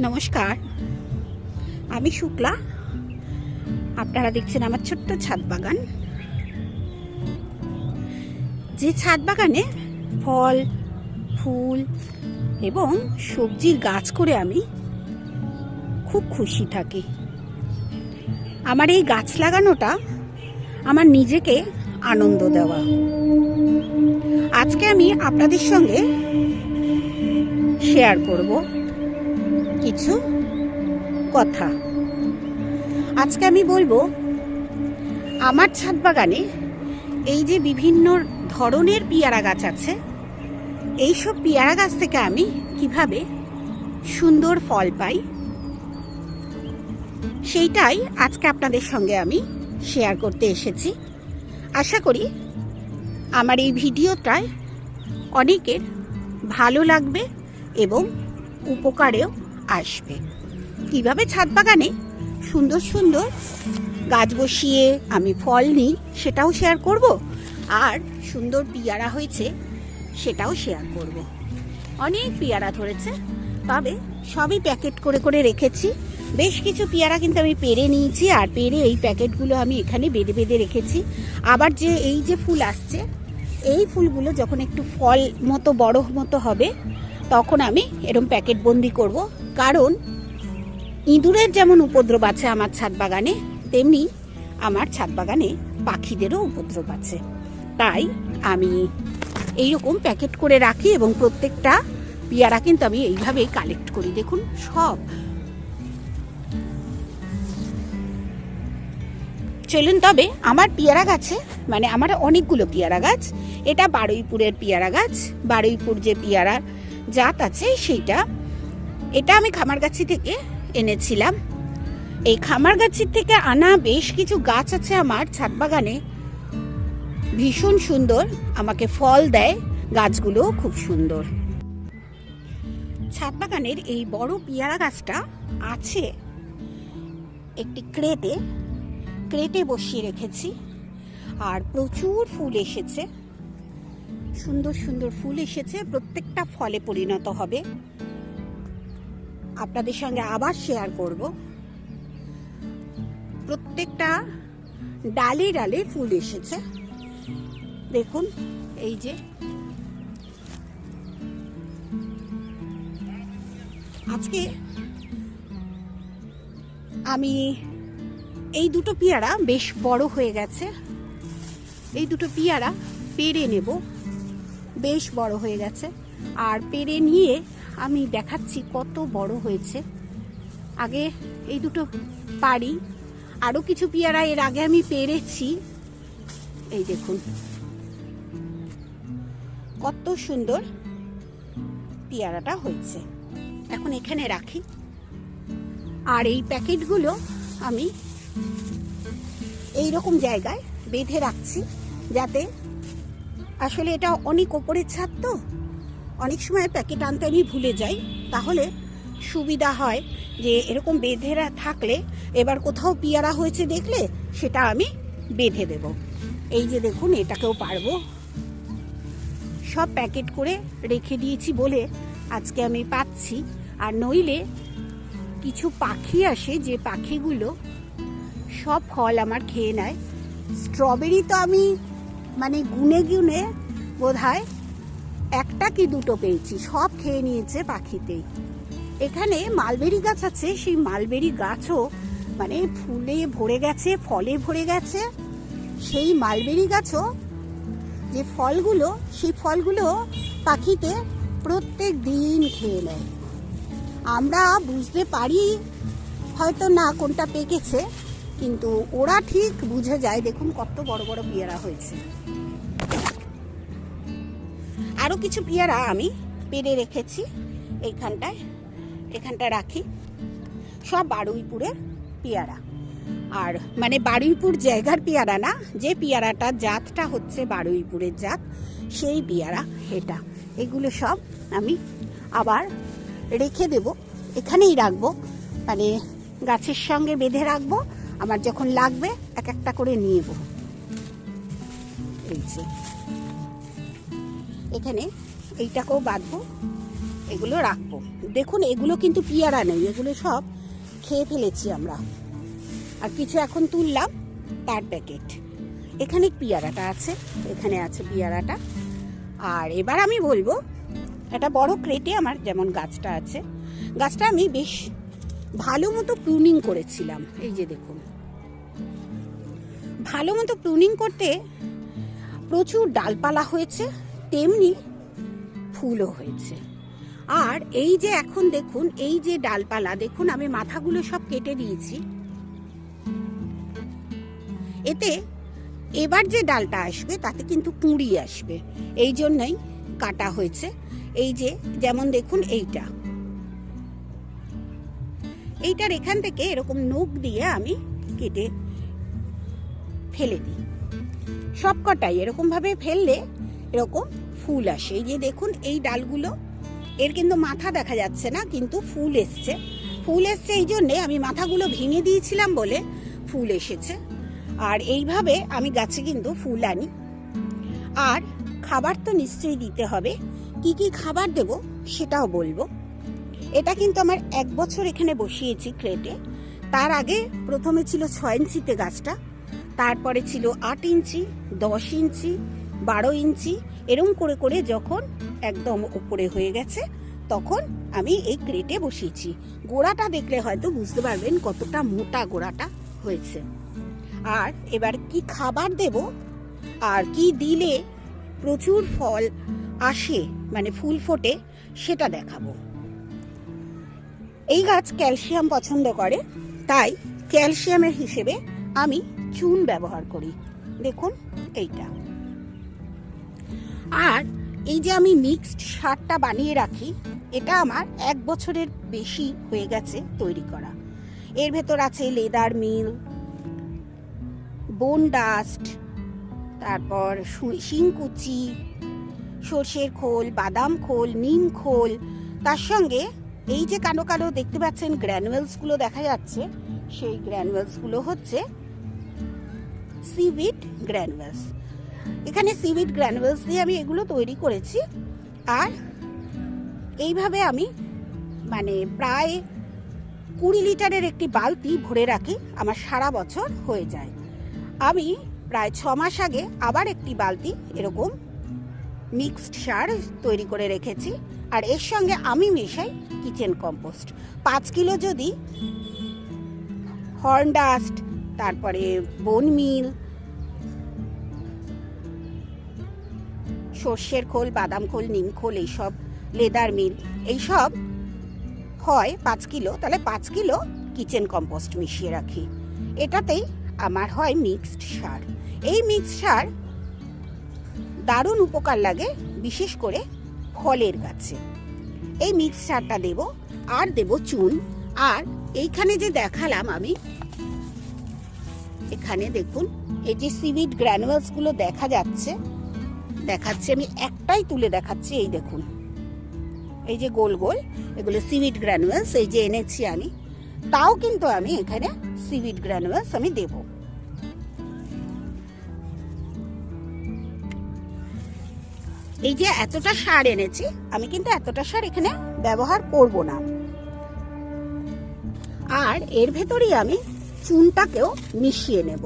নমস্কার। আমি শুক্লা। আপনারা দেখছেন আমার ছোট্ট ছাদ বাগান। যে ছাদ বাগানে ফল, ফুল এবং সবজির গাছ করে আমি খুব খুশি থাকি। আমার এই গাছ লাগানোটা আমার নিজেকে আনন্দ দেওয়া। আজকে আমি আপনাদের সঙ্গে শেয়ার করব। কিছু কথা। আজকে আমি বলব, আমার ছাদ বাগানে এই যে বিভিন্ন ধরনের পেয়ারা গাছ আছে, এইসব পেয়ারা গাছ থেকে আমি কীভাবে সুন্দর ফল পাই, সেইটাই আজকে আপনাদের সঙ্গে আমি শেয়ার করতে এসেছি। আশা করি আমার এই ভিডিওটায় অনেকের ভালো লাগবে এবং উপকারেও আসবে। কীভাবে ছাদ বাগানে? সুন্দর সুন্দর। গাছ বসিয়ে আমি ফল নিই, সেটাও শেয়ার করব। আর সুন্দর পিয়ারা হয়েছে, সেটাও শেয়ার করব। অনেক পেয়ারা ধরেছে, তবে সবই প্যাকেট করে করে রেখেছি। বেশ কিছু পেয়ারা কিন্তু আমি পেরে নিয়েছি, আর পেরে এই প্যাকেটগুলো আমি এখানে বেঁধে বেঁধে রেখেছি। আবার যে এই যে ফুল আসছে, এই ফুলগুলো যখন একটু ফল মতো, বড় মতো হবে, তখন আমি এরম প্যাকেট বন্দি করব। কারণ ইঁদুরের যেমন উপদ্রব আছে আমার ছাদ বাগানে, তেমনি আমার ছাদ বাগানে পাখিদেরও উপদ্রব আছে। তাই আমি এইরকম প্যাকেট করে রাখি এবং প্রত্যেকটা পেয়ারা কিন্তু আমি এইভাবেই কালেক্ট করি। দেখুন, সব। চলুন তবে, আমার পেয়ারা গাছে মানে আমার অনেকগুলো পেয়ারা গাছ, এটা বারুইপুরের পেয়ারা গাছ, বারুইপুর যে পেয়ারা জাত আছে সেইটা এটা আমি খামারগাছি থেকে এনেছিলাম। এই খামারগাছি থেকে আনা বেশ কিছু গাছ আছে আমার ছাদ বাগানে। ভীষণ সুন্দর, আমাকে ফল দেয়, গাছগুলো খুব সুন্দর। ছাদ বাগানের এই বড় পেয়ারা গাছটা আছে একটি ক্রেটে ক্রেটে বসিয়ে রেখেছি, আর প্রচুর ফুল এসেছে। সুন্দর সুন্দর ফুল এসেছে, প্রত্যেকটা ফলে পরিণত হবে। আপনাদের সঙ্গে আবার শেয়ার করব। প্রত্যেকটা ডালে ডালে ফুল এসেছে। দেখুন, এই যে। আজকে আমি এই দুটো পেয়ারা বেশ বড় হয়ে গেছে। এই দুটো পেয়ারা পেরে নেব। বেশ বড় হয়ে গেছে। আর পেরে নিয়ে আমি দেখাচ্ছি কত বড় হয়েছে। আগে এই দুটো পারি আরও কিছু পেয়ারা এর আগে আমি পেরেছি। এই দেখুন। কত সুন্দর পেয়ারাটা হয়েছে। এখন এখানে রাখি। আর এই প্যাকেটগুলো আমি এই রকম জায়গায় বেঁধে রাখছি, যাতে আসলে এটা অনেক ওপরের ছাদ তো অনেক সময় প্যাকেট আনতে আমি ভুলে যাই, তাহলে সুবিধা হয় যে এরকম বেঁধেরা থাকলে এবার কোথাও পিয়ারা হয়েছে দেখলে সেটা আমি বেঁধে দেব। এই যে দেখুন, এটাকেও পারব। সব প্যাকেট করে রেখে দিয়েছি বলে আজকে আমি পাচ্ছি। আর নইলে কিছু পাখি আসে, যে পাখিগুলো সব ফল আমার খেয়ে নেয়। স্ট্রবেরি তো আমি মানে গুনে গুনে বোধ হয় একটা কি দুটো পেয়েছি, সব খেয়ে নিয়েছে পাখিতেই এখানে মালবেরি গাছ আছে, সেই মালবেরি গাছও মানে ফুলে ভরে গেছে, ফলে ভরে গেছে। সেই মালবেরি গাছও, যে ফলগুলো, সেই ফলগুলো পাখিতে প্রত্যেক দিন খেয়ে নেয়। আমরা বুঝতে পারি হয়তো না কোনটা পেকেছে, কিন্তু ওরা ঠিক বুঝে যায়, দেখুন কত বড় বড় পেয়ারা হয়েছে। আরও কিছু পেয়ারা আমি পেরে রেখেছি এইখানটায়, এখানটা রাখি। সব বারুইপুরের পেয়ারা। আর মানে বারুইপুর জায়গার পেয়ারা না, যে পেয়ারাটা জাতটা হচ্ছে বারুইপুরের জাত, সেই পেয়ারা এটা। এগুলো সব আমি আবার রেখে দেব। এখানেই রাখব। মানে গাছের সঙ্গে বেঁধে রাখব। আমার যখন লাগবে, এক একটা করে নিয়ে এই যে। এখানে এইটাকেও বাঁধবো, এগুলো রাখব। দেখুন, এগুলো কিন্তু পিয়ারা নেই, এগুলো সব খেয়ে ফেলেছি আমরা। আর কিছু এখন তুললাম তার প্যাকেট। এখানে পিয়ারাটা আছে, এখানে আছে পিয়ারাটা। আর এবার আমি বলব, একটা বড় ক্রেটে আমার যেমন গাছটা আছে, গাছটা আমি বেশ ভালো মতো প্রুনিং করেছিলাম। এই যে দেখুন। ভালো মতো প্রুনিং করতে প্রচুর ডালপালা হয়েছে তেমনি ফুলও হয়েছে। আর এই যে এখন দেখুন, এই যে ডালপালা, দেখুন আমি মাথাগুলো সব কেটে দিয়েছি। এতে এবার যে ডালটা আসবে, তাতে কিন্তু কুঁড়ি আসবে। এই জন্যই কাটা হয়েছে। এই যে, যেমন দেখুন এইটা। এইটার এখান থেকে এরকম নখ দিয়ে আমি কেটে ফেলে দিই। সবকটাই এরকম ভাবে ফেললে এরকম ফুল আসে। এই যে দেখুন, এই ডালগুলো, এর কিন্তু মাথা দেখা যাচ্ছে না, কিন্তু ফুল এসছে। ফুল এসছে এই জন্যে আমি মাথাগুলো ভেঙে দিয়েছিলাম বলে ফুল এসেছে। আর এইভাবে আমি গাছে কিন্তু ফুল আনি। আর খাবার তো নিশ্চয়ই দিতে হবে। কি কি খাবার দেব সেটাও বলব। এটা কিন্তু আমার এক বছর এখানে বসিয়েছি ক্রেটে তার আগে প্রথমে ছিল ছয় ইঞ্চিতে গাছটা, তারপরে ছিল আট ইঞ্চি, দশ ইঞ্চি বারো ইঞ্চি এরম করে করে যখন একদম উপরে হয়ে গেছে, তখন আমি এই ক্রেটে বসিয়েছি। গোড়াটা দেখলে হয়তো বুঝতে পারবেন কতটা মোটা গোড়াটা হয়েছে। আর এবার কি খাবার দেব? আর কি দিলে প্রচুর ফল আসে মানে ফুল ফোটে, সেটা দেখাবো। এই গাছ ক্যালসিয়াম পছন্দ করে, তাই ক্যালসিয়ামের হিসেবে আমি চুন ব্যবহার করি। দেখুন এইটা। আর এই যে আমি মিক্সড সারটা বানিয়ে রাখি, এটা আমার এক বছরের বেশি হয়ে গেছে তৈরি করা। এর ভেতর আছে লেদার মিল বোন ডাস্ট তারপর শিংকুচি, সর্ষের খোল, বাদাম খোল, নিম খোল। তার সঙ্গে এই যে কালো কালো দেখতে পাচ্ছেন গ্র্যানুয়েলসগুলো দেখা যাচ্ছে, সেই গ্র্যানুয়েলসগুলো হচ্ছে সিভিড গ্র্যানুয়েলস এখানে সিভিড গ্র্যানুয়েলস দিয়ে আমি এগুলো তৈরি করেছি। আর এইভাবে আমি মানে প্রায় কুড়ি লিটারের একটি বালতি ভরে রাখি, আমার সারা বছর হয়ে যায়। আমি প্রায় ছ মাস আগে আবার একটি বালতি এরকম মিক্সড সার তৈরি করে রেখেছি, আর এর সঙ্গে আমি মেশাই কিচেন কম্পোস্ট। পাঁচ কিলো যদি হর্ন ডাস্ট, তারপরে বোন মিল সর্ষের খোল, বাদাম খোল, নিম খোল, এইসব, লেদার মিল, এইসব হয় পাঁচ কিলো। তাহলে পাঁচ কিলো কিচেন কম্পোস্ট মিশিয়ে রাখি। এটাতেই আমার হয় মিক্সড সার। এই মিক্সড সার দারুণ উপকার লাগে, বিশেষ করে ফলের গাছে। এই মিক্স সারটা দেব, আর দেব চুন। আর এইখানে যে দেখালাম আমি, এখানে দেখুন, এই যে সিভিড গ্র্যানুয়ালসগুলো দেখা যাচ্ছে দেখাচ্ছি, আমি একটাই তুলে দেখাচ্ছি, এই দেখুন। এই যে গোল গোল, এগুলো সিভিড গ্র্যানুয়ালস এই যে এনেছি আমি। তাও কিন্তু আমি এখানে সিভিড গ্র্যানুয়ালস আমি দেব। এই যে এতটা সার এনেছি, আমি কিন্তু এতটা সার এখানে ব্যবহার করব না। আর এর ভেতরেই আমি চুনটাকেও মিশিয়ে নেব।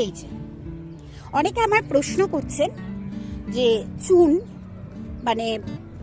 এই যে, অনেকে আমার প্রশ্ন করছেন যে চুন মানে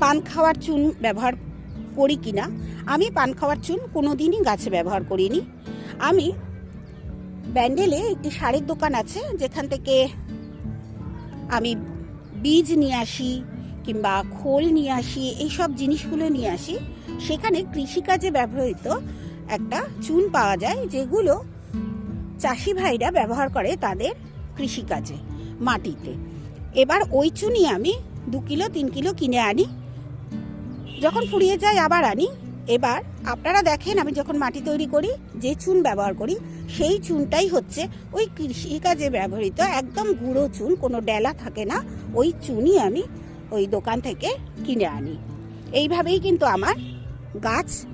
পান খাওয়ার চুন ব্যবহার করি কিনা? আমি পান খাওয়ার চুন কোনো দিনই গাছে ব্যবহার করিনি। আমি ব্যান্ডেলে একটি শাড়ির দোকান আছে, যেখান থেকে আমি বীজ নিয়ে আসি কিংবা খোল নিয়ে আসি, এইসব জিনিসগুলো নিয়ে আসি। সেখানে কৃষিকাজে ব্যবহৃত একটা চুন পাওয়া যায়, যেগুলো চাষি ভাইরা ব্যবহার করে তাদের কৃষিকাজে, মাটিতে। এবার ওই চুনি আমি দু কিলো, তিন কিলো কিনে আনি। যখন ফুরিয়ে যায় আবার আনি। এবার আপনারা দেখেন আমি যখন মাটি তৈরি করি, যে চুন ব্যবহার করি, সেই চুনটাই হচ্ছে ওই কৃষিকাজে ব্যবহৃত একদম গুঁড়ো চুন, কোনো ডেলা থাকে না। ওই চুনই আমি ওই দোকান থেকে কিনে আনি। এইভাবেই কিন্তু আমার গাছ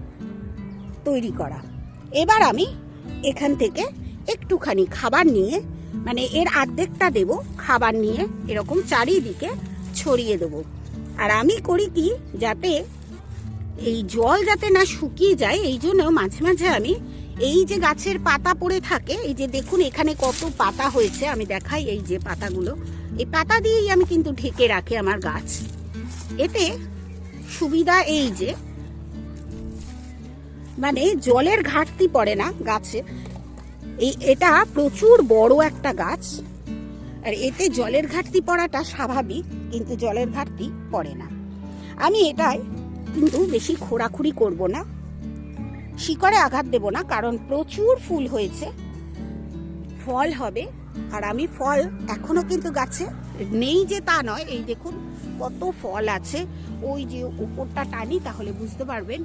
তৈরি করা। এবার আমি এখান থেকে একটুখানি খাবার নিয়ে মানে এর আর্ধেকটা দেব, খাবার নিয়ে এরকম চারিদিকে ছড়িয়ে দেবো। আর আমি করি কি, যাতে এই জল যাতে না শুকিয়ে যায়, এই জন্য মাঝে মাঝে আমি এই যে গাছের পাতা পড়ে থাকে, এই যে দেখুন এখানে কত পাতা হয়েছে, আমি দেখাই এই যে পাতাগুলো। এই পাতা দিয়েই আমি কিন্তু ঢেকে রাখি আমার গাছ। এতে সুবিধা এই যে মানে জলের ঘাটতি পড়ে না গাছে এই, এটা প্রচুর বড় একটা গাছ, আর এতে জলের ঘাটতি পড়াটা স্বাভাবিক, কিন্তু জলের ঘাটতি পড়ে না। আমি এটাই কিন্তু বেশি খোঁড়াখুড়ি করব না, শিকড়ে আঘাত দেব না, কারণ প্রচুর ফুল হয়েছে, ফল হবে, আর আমি ফল এখনও কিন্তু গাছে নেই যে তা নয়। এই দেখুন কত ফল আছে, ওই যে উপরটা টানি, তাহলে বুঝতে পারবেন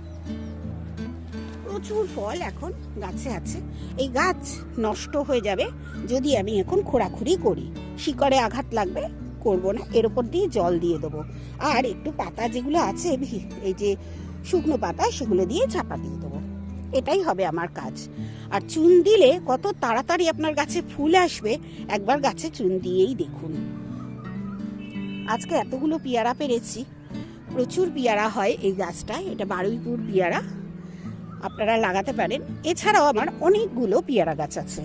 প্রচুর ফল এখন গাছে আছে। এই গাছ নষ্ট হয়ে যাবে যদি আমি এখন খোঁড়াখুড়ি করি। শিকড়ে আঘাত লাগবে, করব না। এর উপর দিয়ে জল দিয়ে দেবো। আর একটু পাতা যেগুলো আছে, এই যে শুকনো পাতা, সেগুলো দিয়ে চাপা দিয়ে দেবো। এটাই হবে আমার কাজ। আর চুন দিলে কত তাড়াতাড়ি আপনার গাছে ফুল আসবে। একবার গাছে চুন দিয়েই দেখুন। আজকে এতগুলো পেয়ারা পেরেছি। প্রচুর পেয়ারা হয় এই গাছটায়। এটা বারুইপুর পেয়ারা। আপনারা লাগাতে পারেন। এছাড়াও আমার অনেকগুলো পেয়ারা গাছ আছে।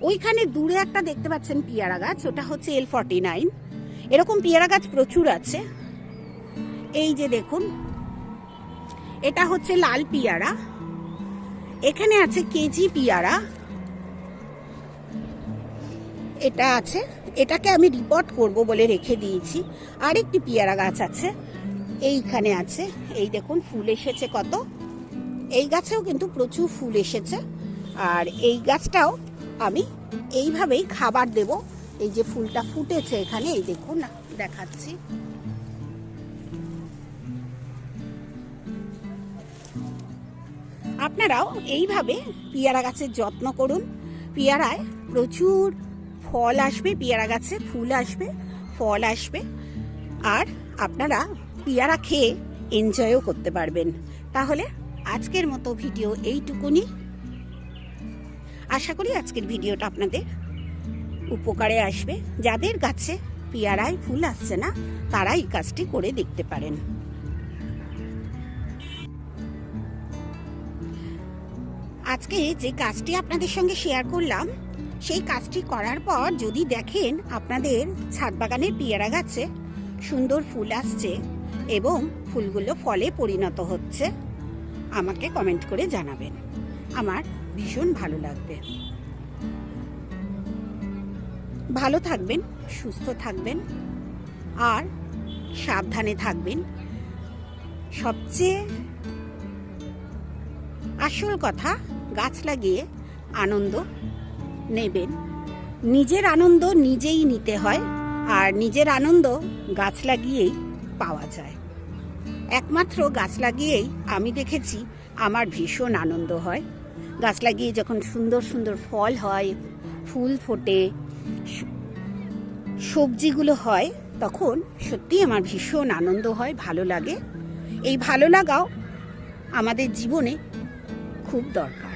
ওইখানে দূরে একটা দেখতে পাচ্ছেন পেয়ারা গাছ, ওটা হচ্ছে এল ফর্টি নাইন এরকম পেয়ারা গাছ প্রচুর আছে। এই যে দেখুন, এটা হচ্ছে লাল পিয়ারা। এখানে আছে কেজি পিয়ারা। এটা আছে। এটাকে আমি রিপোর্ট করব বলে রেখে দিয়েছি। আরেকটি পিয়ারা গাছ আছে। এইখানে আছে। এই দেখুন, ফুল এসেছে কত। এই গাছেও কিন্তু প্রচুর ফুল এসেছে। আর এই গাছটাও আমি এইভাবেই খাবার দেব। এই যে ফুলটা ফুটেছে এখানে, এই দেখুন, দেখাচ্ছি। আপনারাও এইভাবে পেয়ারা গাছের যত্ন করুন। পেয়ারায় প্রচুর ফল আসবে, পেয়ারা গাছে ফুল আসবে, ফল আসবে। আর আপনারা পেয়ারা খেয়ে এনজয়ও করতে পারবেন। তাহলে আজকের মতো ভিডিও এইটুকুনি। আশা করি আজকের ভিডিওটা আপনাদের উপকারে আসবে। যাদের গাছে পেয়ারায় ফুল আসছে না তারা এই কাজটি করে দেখতে পারেন। আজকে যে কাজটি আপনাদের সঙ্গে শেয়ার করলাম, সেই কাজটি করার পর যদি দেখেন আপনাদের ছাদ বাগানের পেয়ারা গাছে সুন্দর ফুল আসছে এবং ফুলগুলো ফলে পরিণত হচ্ছে। আমাকে কমেন্ট করে জানাবেন। আমার ভীষণ ভালো লাগবে। ভালো থাকবেন, সুস্থ থাকবেন, আর সাবধানে থাকবেন। সবচেয়ে আসল কথা, গাছ লাগিয়ে আনন্দ নেবেন। নিজের আনন্দ নিজেই নিতে হয়, আর নিজের আনন্দ গাছ লাগিয়েই পাওয়া যায়। একমাত্র গাছ লাগিয়েই আমি দেখেছি আমার ভীষণ আনন্দ হয়। গাছ লাগিয়ে যখন সুন্দর সুন্দর ফল হয়, ফুল ফোটে, সবজিগুলো হয়, তখন সত্যি আমার ভীষণ আনন্দ হয়, ভালো লাগে। এই ভালো লাগাও আমাদের জীবনে খুব দরকার।